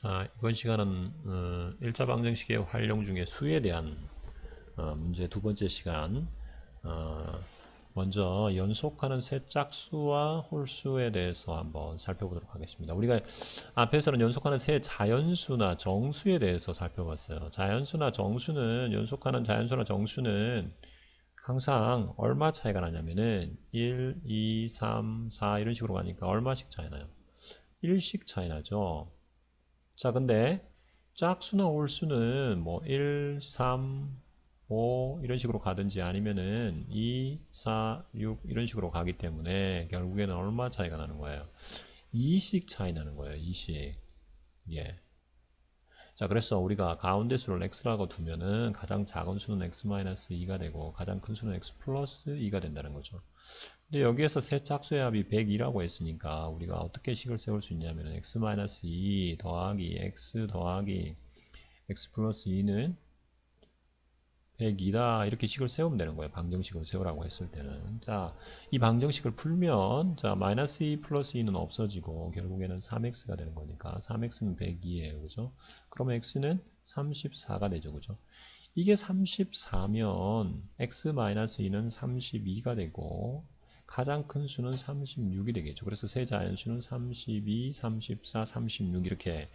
자, 이번 시간은 어, 1차 방정식의 활용 중에 수에 대한 어, 문제 두 번째 시간 어, 먼저 연속하는 세 짝수와 홀수에 대해서 한번 살펴보도록 하겠습니다. 우리가 앞에서는 연속하는 세 자연수나 정수에 대해서 살펴봤어요. 자연수나 정수는 연속하는 자연수나 정수는 항상 얼마 차이가 나냐면은 1, 2, 3, 4 이런 식으로 가니까 얼마씩 차이 나요? 1씩 차이 나죠. 자, 근데 짝수나 홀수는 뭐 1, 3, 5 이런 식으로 가든지 아니면은 2, 4, 6 이런 식으로 가기 때문에 결국에는 얼마 차이가 나는 거예요? 2씩 차이 나는 거예요. 2씩. 예. 자, 그래서 우리가 가운데 수를 x라고 두면은 가장 작은 수는 x-2가 되고 가장 큰 수는 x 플러스 2가 된다는 거죠. 근데 여기에서 세 짝수의 합이 102라고 했으니까 우리가 어떻게 식을 세울 수 있냐면 x-2 더하기 x 더하기 x 플러스 2는 102다 이렇게 식을 세우면 되는 거예요. 방정식을 세우라고 했을 때는 자, 이 방정식을 풀면 자, 마이너스 2 플러스 2는 없어지고 결국에는 3x가 되는 거니까 3x는 102예요. 그죠? 그러면 x는 34가 되죠. 그죠? 이게 34면 x 마이너스 2는 32가 되고 가장 큰 수는 36이 되겠죠. 그래서 세 자연수는 32, 34, 36 이렇게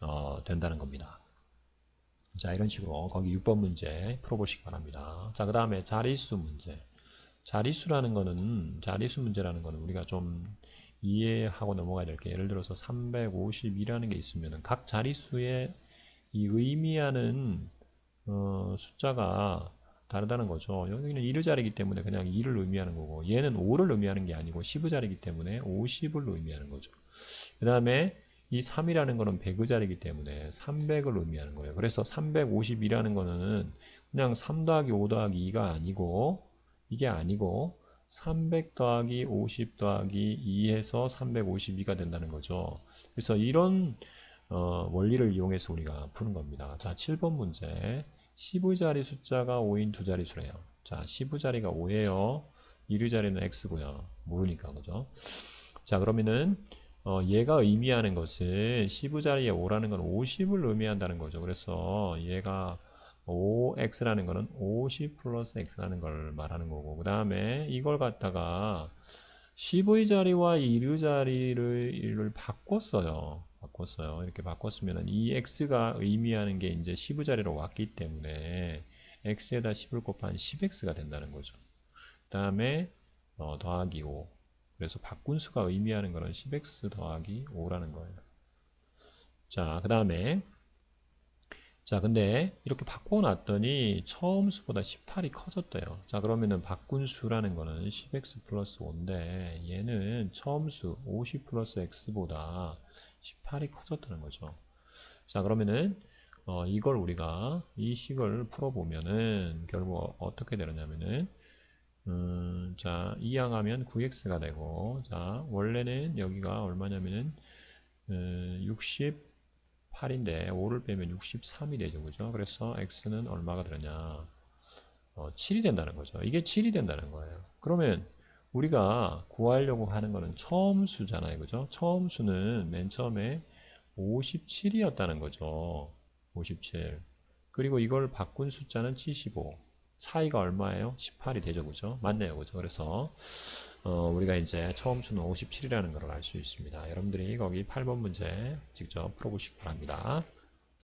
어, 된다는 겁니다. 자, 이런 식으로 거기 6번 문제 풀어보시기 바랍니다. 자, 그 다음에 자릿수 문제. 자릿수라는 거는, 자릿수 문제라는 거는 우리가 좀 이해하고 넘어가야 될 게, 예를 들어서 352라는 게 있으면 각 자릿수의 이 의미하는 어, 숫자가 다르다는 거죠. 여기는 1의 자리이기 때문에 그냥 2를 의미하는 거고, 얘는 5를 의미하는 게 아니고 10의 자리이기 때문에 50을 의미하는 거죠. 그 다음에 이 3이라는 거는 100의 자리이기 때문에 300을 의미하는 거예요. 그래서 352라는 거는 그냥 3 더하기 5 더하기 2가 아니고 이게 아니고 300 더하기 50 더하기 2해서 352가 된다는 거죠. 그래서 이런 어, 원리를 이용해서 우리가 푸는 겁니다. 자, 7번 문제. 10의 자리 숫자가 5인 두 자리수래요. 자, 10의 자리가 5예요. 1의 자리는 x고요. 모르니까 그죠? 자, 그러면은 어, 얘가 의미하는 것은 10의 자리에 5라는 건 50을 의미한다는 거죠. 그래서 얘가 5x라는 거는 50 플러스 x라는 걸 말하는 거고 그 다음에 이걸 갖다가 10의 자리와 1의 자리를 바꿨어요. 바꿨어요. 이렇게 바꿨으면 이 x가 의미하는 게 이제 10의 자리로 왔기 때문에 x에다 10을 곱한 10x가 된다는 거죠. 그 다음에 어, 더하기 5 그래서 바꾼 수가 의미하는 거는 10x 더하기 5라는 거예요. 자, 그 다음에 자, 근데 이렇게 바꿔놨더니 처음 수보다 18이 커졌대요. 자, 그러면은 바꾼 수라는 거는 10x 플러스 5인데 얘는 처음 수 50 플러스 x보다 18이 커졌다는 거죠. 자, 그러면은 어, 이걸 우리가 이 식을 풀어보면은 결국 어떻게 되느냐면은 음, 자, 이항하면 9x가 되고, 자, 원래는 여기가 얼마냐면은, 음, 68인데, 5를 빼면 63이 되죠. 그죠? 그래서 x는 얼마가 되느냐? 어, 7이 된다는 거죠. 이게 7이 된다는 거예요. 그러면 우리가 구하려고 하는 거는 처음 수잖아요. 그죠? 처음 수는 맨 처음에 57이었다는 거죠. 57. 그리고 이걸 바꾼 숫자는 75. 차이가 얼마예요? 18이 되죠, 그죠? 맞네요, 그죠? 그래서 어, 우리가 이제 처음 수는 57이라는 걸 알 수 있습니다. 여러분들이 거기 8번 문제 직접 풀어보시기 바랍니다.